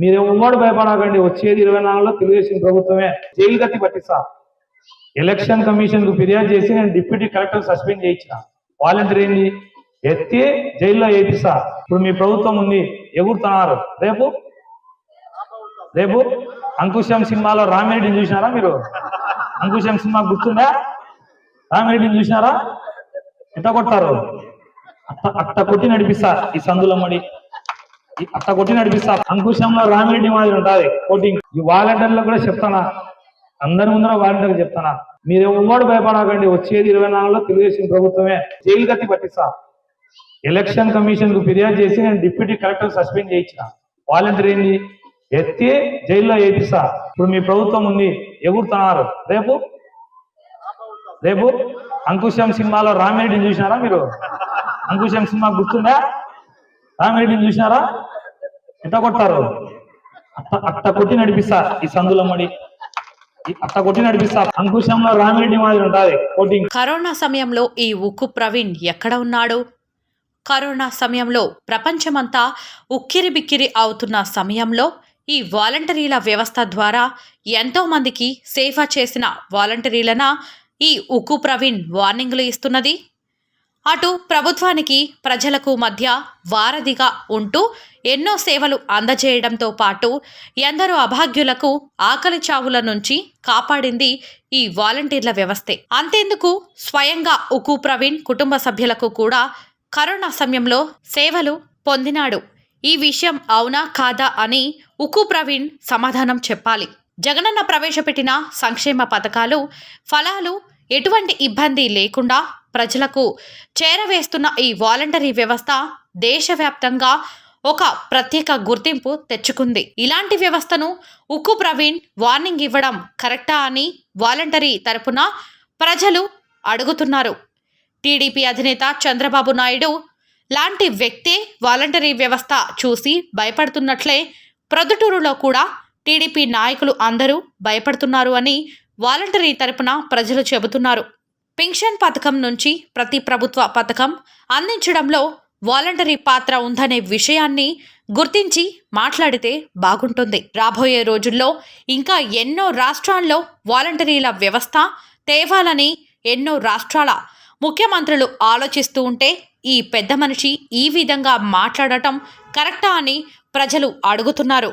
మీరు ఉమ్మడి భయపడకండి. వచ్చేది ఇరవై నాలుగులో తెలుగుదేశం ప్రభుత్వమే. జైలు గతి పట్టిస్తా. ఎలక్షన్ కమిషన్కు ఫిర్యాదు చేసి నేను డిప్యూటీ కలెక్టర్ సస్పెండ్ చేయించిన. వాలంటీర్ ఏంది? ఎత్తి జైల్లో వేపిస్తా ఇప్పుడు మీ ప్రభుత్వం ఉంది. ఎగురుతున్నారు. రేపు? రేపు? అంకుశం సినిమాలో రామిరెడ్డిని చూసినారా మీరు? అంకుశం సినిమా గుర్తుందా? రామిరెడ్డిని చూసినారా? ఎట్ట కొట్టారు అట్ట అట్ట కొట్టి నడిపిస్తా ఈ సందులో మడి. అట్ట కొట్టి నడిపిస్తా. అంకుశంలో రామిరెడ్డి మాదిరి ఉంటుంది. కోటింగ్ ఈ వాలంటీర్లకు కూడా చెప్తానా? అందరి ముందర వాలంటీర్ చెప్తానా? మీరు ఎవ్వడు భయపడకండి. వచ్చేది ఇరవై నాలుగులో తెలుగుదేశం ప్రభుత్వమే. జైలు గతి పట్టిస్తా. ఎలక్షన్ కమిషన్కు ఫిర్యాదు చేసి నేను డిప్యూటీ కలెక్టర్ సస్పెండ్ చేయించిన. వాలంటీర్ ఏంది? ఎత్తి జైల్లో వేపిస్తా. ఇప్పుడు మీ ప్రభుత్వం ఉంది. ఎగురుతున్నారు. రేపు? రేపు? అంకుశం సినిమాలో రామిరెడ్డిని చూసినారా మీరు? అంకుశం సినిమా గుర్తుందా? రామిరెడ్డిని చూసినారా? ఎట్ట కొట్టారు అట్ట అట్ట కొట్టి నడిపిస్తా ఈ సందులమ్మడి అట్ట కొట్టి నడిపిస్తా. అంకుశంలో రామిరెడ్డి మాదిరి ఉంటుంది. కోటింగ్. కరోనా సమయంలో ఈ ఉక్కు ప్రవీణ్ ఎక్కడ ఉన్నాడు? కరోనా సమయంలో ప్రపంచమంతా ఉక్కిరి బిక్కిరి అవుతున్న సమయంలో ఈ వాలంటరీల వ్యవస్థ ద్వారా ఎంతో మందికి సేవ చేసిన వాలంటరీలన ఈ ఉక్కు ప్రవీణ్ వార్నింగ్లు ఇస్తున్నది? అటు ప్రభుత్వానికి ప్రజలకు మధ్య వారధిగా ఉంటూ ఎన్నో సేవలు అందజేయడంతో పాటు ఎందరో అభాగ్యులకు ఆకలి చావుల నుంచి కాపాడింది ఈ వాలంటీర్ల వ్యవస్థే. అంతేందుకు స్వయంగా ఉకు ప్రవీణ్ కుటుంబ సభ్యులకు కూడా కరోనా సమయంలో సేవలు పొందినాడు. ఈ విషయం అవునా కాదా అని ఉకు ప్రవీణ్ సమాధానం చెప్పాలి. జగనన్న ప్రవేశపెట్టిన సంక్షేమ పథకాలు ఫలాలు ఎటువంటి ఇబ్బంది లేకుండా ప్రజలకు చేరవేస్తున్న ఈ వాలంటరీ వ్యవస్థ దేశవ్యాప్తంగా ఒక ప్రత్యేక గుర్తింపు తెచ్చుకుంది. ఇలాంటి వ్యవస్థను ఉక్కు ప్రవీణ్ వార్నింగ్ ఇవ్వడం కరెక్టా అని వాలంటరీ తరపున ప్రజలు అడుగుతున్నారు. టీడీపీ అధినేత చంద్రబాబు నాయుడు లాంటి వ్యక్తే వాలంటరీ వ్యవస్థ చూసి భయపడుతున్నట్లే ప్రొద్దుటూరులో కూడా టీడీపీ నాయకులు అందరూ భయపడుతున్నారు అని వాలంటరీ తరపున ప్రజలు చెబుతున్నారు. పింఛన్ పథకం నుంచి ప్రతి ప్రభుత్వ పథకం అందించడంలో వాలంటరీ పాత్ర ఉందనే విషయాన్ని గుర్తించి మాట్లాడితే బాగుంటుంది. రాబోయే రోజుల్లో ఇంకా ఎన్నో రాష్ట్రాల్లో వాలంటరీల వ్యవస్థ తేవాలని ఎన్నో రాష్ట్రాల ముఖ్యమంత్రులు ఆలోచిస్తూ ఉంటే ఈ పెద్ద మనిషి ఈ విధంగా మాట్లాడటం కరెక్టా అని ప్రజలు అడుగుతున్నారు.